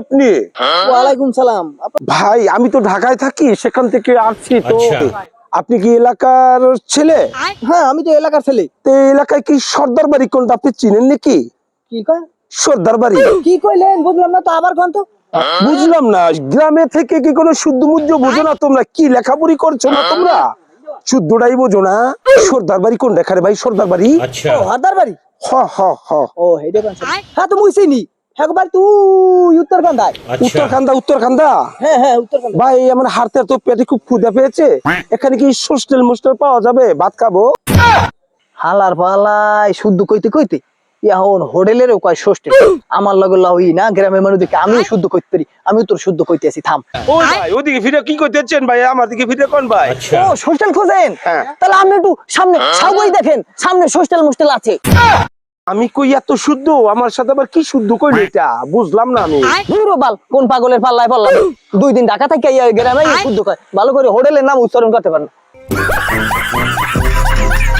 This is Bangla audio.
আপনি? হ্যাঁ? ঢাকায় থাকি সেখান থেকে আচ্ছা। কি এলাকার ছেলে? হ্যাঁ আমি তো এলাকার ছেলে। তো এলাকায় কি সর্দার বাড়ি কোনটা আপনি চিনেন নাকি? সর্দার বাড়ি? কি কইলেন? বুঝলাম না তো আবার হ্যাঁ? বুঝলাম না গ্রামে থেকে কি কোনো শুদ্ধ মুদ্র বোঝো না তোমরা? কি লেখাপড়ি করছ না হ্যাঁ। তোমরা? শুদ্ধটাই বোঝো না। সর্দার বাড়ি কোন রেখারে ভাই সর্দার বাড়ি? আচ্ছা। সর্দার বাড়ি? হ হ হ। ও হেডে হ্যাঁ তো মুই আমার লগে লই না গ্রামের মানুষ দেখে আমি শুদ্ধ করতে পারি। আমি উত্তর শুদ্ধ করতে আছি থাম। ওদিকে ফিরে কি করতে ভাই? আমার দিকে ফিরে কোন ভাই? সোস্টেল খোঁজেন? তাহলে আপনি একটু সামনে সবাই দেখেন। সামনে সোস্টেল মোস্টেল আছে। আমি কই এত শুদ্ধ? আমার সাথে আবার কি শুদ্ধ কইল এটা? বুঝলাম না আমি। বাল কোন পাগলের পাল্লায় পড়লাম? দুই দিন ঢাকা থেকে এই গ্রামে শুদ্ধ কয়। ভালো করে হোটেলের নাম উচ্চারণ করতে পারেন